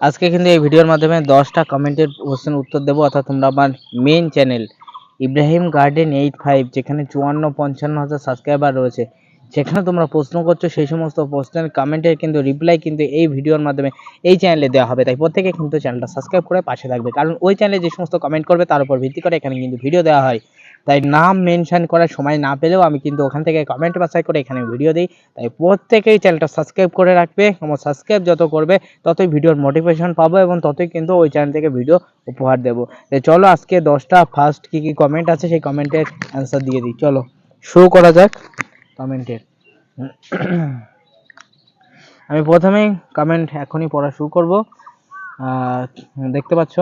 আজকে কিন্তু এই ভিডিওর মাধ্যমে দশটা কমেন্টের কোশ্চেন উত্তর দেবো, অর্থাৎ তোমরা আমার main channel Ibrahim garden eight five যেখানে চুয়ান্ন পঞ্চান্ন হাজার সাবস্ক্রাইবার রয়েছে সেখানে তোমরা প্রশ্ন করছ, সেই সমস্ত প্রশ্নের কমেন্টের কিন্তু রিপ্লাই কিন্তু এই ভিডিওর মাধ্যমে এই চ্যানেলে দেওয়া হবে। তাই প্রত্যেকে কিন্তু চ্যানেলটা সাবস্ক্রাইব করে পাশে থাকবে। কারণ ওই চ্যানেলে যে সমস্ত কমেন্ট করবে, তার উপর ভিত্তি করে এখানে কিন্তু ভিডিও দেওয়া হয়। তাই নাম মেনশন করার সময় না পেলেও আমি কিন্তু ওখান থেকে কমেন্ট বাছাই করে এখানে ভিডিও দিই। তাই প্রত্যেকেই চ্যানেলটা সাবস্ক্রাইব করে রাখবে। আমার সাবস্ক্রাইব যত করবে, ততই ভিডিওর মোটিভেশন পাবো এবং ততই কিন্তু ওই চ্যানেল থেকে ভিডিও উপহার দেবো। চলো আজকে দশটা ফার্স্ট কী কী কমেন্ট আছে সেই কমেন্টের অ্যান্সার দিয়ে দিই। চলো শো করা যাক কমেন্টের আমি প্রথমেই কমেন্ট এখনই পড়া শুরু করব। দেখতে পাচ্ছ?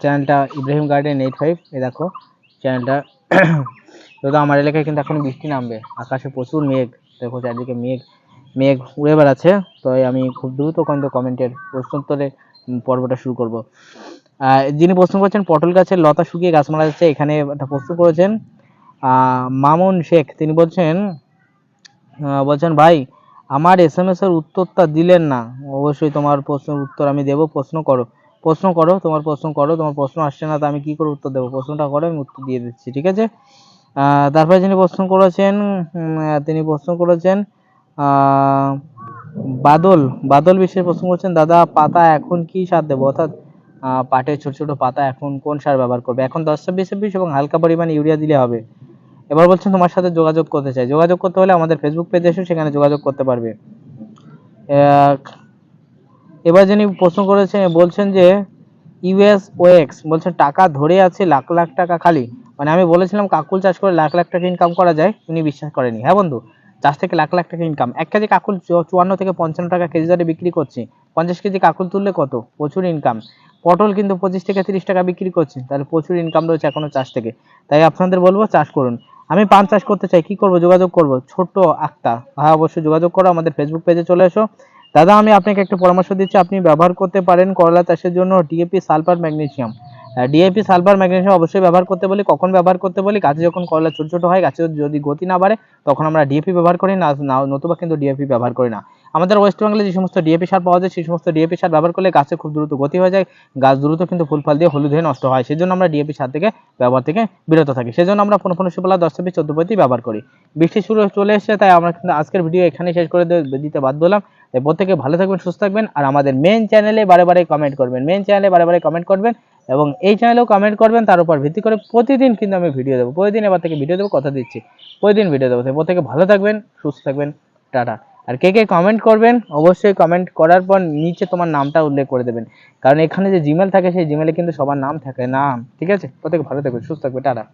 চ্যানেলটা ইব্রাহিম গার্ডেন এইট ফাইভ এ দেখো। চ্যানেলটা যেহেতু আমার এলাকায় কিন্তু এখন বৃষ্টি নামবে। আকাশে প্রচুর মেঘ। দেখো চারদিকে মেঘ মেঘ উড়ে বেড়াচ্ছে। তো আমি খুব দ্রুত কিন্তু কমেন্টের প্রশ্নোত্তরে পর্বটা শুরু করব। যিনি প্রশ্ন করেছেন, পটল গাছের লতা শুকিয়ে গাছ মারা যাচ্ছে, এখানে একটা প্রশ্ন করেছেন। মামুন শেখ, তিনি বলছেন বলছেন, ভাই, আমার এস এম এস এর উত্তরটা দিলেন না। অবশ্যই তোমার প্রশ্নের উত্তর আমি দেবো। প্রশ্ন করো। প্রশ্ন করো, তোমার প্রশ্ন করো, তোমার প্রশ্ন আসছে না, তো আমি কি করে উত্তর দেবো? প্রশ্নটা করো, আমি উত্তর দিয়ে দিচ্ছি, ঠিক আছে? তারপরে যিনি প্রশ্ন করেছেন তিনি প্রশ্ন করেছেন বাদল বাদল বিশ্বের প্রশ্ন করেছেন, দাদা, পাতা এখন কি সার দেবো? অর্থাৎ পাটের ছোট ছোট পাতা এখন কোন সার ব্যবহার করবে? এখন দশ ছাব্বিশ ছাব্বিশ এবং হালকা পরিমাণ ইউরিয়া দিলে হবে। এবার বলছেন, তোমার সাথে যোগাযোগ করতে চাই। যোগাযোগ করতে হলে আমাদের ফেসবুক পেজে এসে সেখানে যোগাযোগ করতে পারবে। এবার যিনি প্রশ্ন করেছেন বলছেন যে ইউএস ওএক্স বলছেন টাকা ধরে আছে লাখ লাখ টাকা খালি। মানে আমি বলেছিলাম কাকুল চাষ করে লাখ লাখ টাকা ইনকাম করা যায়, উনি বিশ্বাস করেনি হ্যাঁ বন্ধু, চাষ থেকে লাখ লাখ টাকা ইনকাম এক কেজি কাকুল চুয়ান্ন থেকে পঞ্চান্ন টাকা কেজি দরে বিক্রি করছি। পঞ্চাশ কেজি কাকুল তুললে কত? প্রচুর ইনকাম পটল কিন্তু পঁচিশ থেকে তিরিশ টাকা বিক্রি করছি। তাহলে প্রচুর ইনকাম রয়েছে এখনও চাষ থেকে। তাই আপনাদের বলব, চাষ করুন। আমি পান চাষ করতে চাই, কি করব? যোগাযোগ করব। ছোট্ট আক্তা। হ্যাঁ অবশ্যই যোগাযোগ করো। আমাদের ফেসবুক পেজে চলে এসো। দাদা, আমি আপনাকে একটা পরামর্শ দিচ্ছি। আপনি ব্যবহার করতে পারেন করলা চাষের জন্য DAP sulphur magnesium. DAP sulphur magnesium অবশ্যই ব্যবহার করতে বলি, কখন ব্যবহার করতে বলি, গাছে যখন করলা ছোট ছোট হয়, গাছে যদি গতি না বাড়ে, তখন আমরা ডিএপি ব্যবহার করি না নতুবা কিন্তু ডিএপি ব্যবহার করি না। আমাদের ওয়েস্ট বেঙ্গলে যে সমস্ত ডিএপি সার পাওয়া যায়, সেই সমস্ত ডিএপি সার ব্যবহার করলে গাছে খুব দ্রুত গতি হয়ে যায়, গাছ দ্রুত কিন্তু ফুল ফল দিয়ে হলুদ হয়ে নষ্ট হয়। সেজন্য আমরা ডিএপি সার থেকে ব্যবহার থেকে বিরত থাকি। সেজন্য আমরা পনেরো পনেরো সুফলা দশ ছাব্বিশ চোদ্দ পঁয়ত্রিশ ব্যবহার করি। বৃষ্টি শুরু চলে এসেছে, তাই আমরা কিন্তু আজকের ভিডিও এখানে শেষ করে দিতে বাধ্য হলাম। তাই প্রত্যেকে ভালো থাকবেন, সুস্থ থাকবেন, আর আমাদের মেন চ্যানেলে বারে বারে কমেন্ট করবেন। মেন চ্যানেলে বারে বারে কমেন্ট করবেন এবং এই চ্যানেলেও কমেন্ট করবেন, তার উপর ভিত্তি করে প্রতিদিন কিন্তু আমি ভিডিও দেবো। প্রতিদিন এবার থেকে ভিডিও দেবো, কথা দিচ্ছি। প্রতিদিন ভিডিও দেবো। তাই প্রত্যেকে ভালো থাকবেন, সুস্থ থাকবেন, টাটা। আর কে কে কমেন্ট করবেন, অবশ্যই কমেন্ট করার পর নিচে তোমার নামটা উল্লেখ করে দেবেন। কারণ এখানে যে জিমেল থাকে, সেই জিমেলে কিন্তু সবার নাম থাকে নাম ঠিক আছে? প্রত্যেকে ভালো থাকবেন, সুস্থ থাকবে টাটা।